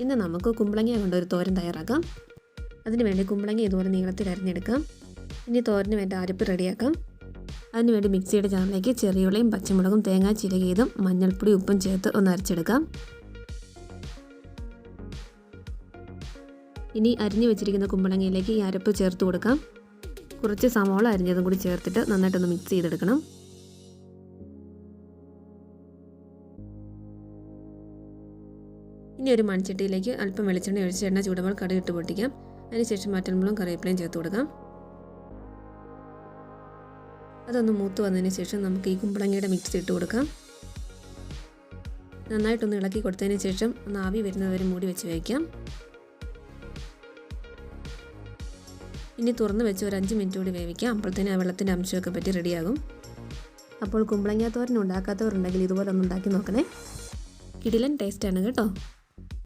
ഇന്ന് നമുക്ക് കുമ്പളങ്ങ കൊണ്ടൊരു തോരൻ തയ്യാറാക്കാം. അതിന് വേണ്ടി കുമ്പളങ്ങ ഇതുപോലെ നീളത്തിൽ അരിഞ്ഞെടുക്കാം. ഇനി തോരന് വേണ്ട അരപ്പ് റെഡിയാക്കാം. അതിനുവേണ്ടി മിക്സിയുടെ ജാറിലേക്ക് ചെറിയുള്ളിയും പച്ചമുളകും തേങ്ങാ ചിരകിയതും മഞ്ഞൾപ്പൊടി ഉപ്പും ചേർത്ത് ഒന്ന് അരച്ചെടുക്കാം. ഇനി അരിഞ്ഞു വെച്ചിരിക്കുന്ന കുമ്പളങ്ങയിലേക്ക് ഈ അരപ്പ് ചേർത്ത് കൊടുക്കാം. കുറച്ച് സവോള അരിഞ്ഞതും കൂടി ചേർത്തിട്ട് നന്നായിട്ടൊന്ന് മിക്സ് ചെയ്തെടുക്കണം. ഇനി ഒരു മൺചട്ടിയിലേക്ക് അല്പം വെളിച്ചെണ്ണ ഒഴിച്ച് എണ്ണ ചൂടുമ്പോൾ കടുക് ഇട്ട് പൊട്ടിക്കാം. അതിനുശേഷം മറ്റൻമുളും കറിവേപ്പിലയും ചേർത്ത് കൊടുക്കാം. അതൊന്ന് മൂത്ത് വന്നതിന് ശേഷം നമുക്ക് ഈ കുമ്പളങ്ങയുടെ മിക്സ് ഇട്ട് കൊടുക്കാം. നന്നായിട്ടൊന്ന് ഇളക്കി കൊടുത്തതിന് ശേഷം ഒന്ന് ആവി വരുന്നവരെ മൂടി വെച്ച് വയ്ക്കാം ഇനി തുറന്ന് വെച്ച് ഒരു അഞ്ച് മിനിറ്റ് കൂടി വേവിക്കാം. അപ്പോഴത്തേനും ആ വെള്ളത്തിന്റെ അംശമൊക്കെ പറ്റി റെഡിയാകും അപ്പോൾ കുമ്പളങ്ങ തോരൻ ഉണ്ടാക്കാത്തവരുണ്ടെങ്കിൽ ഇതുപോലെ ഒന്ന് ഉണ്ടാക്കി നോക്കണേ. കിടിലൻ ടേസ്റ്റാണ് കേട്ടോ.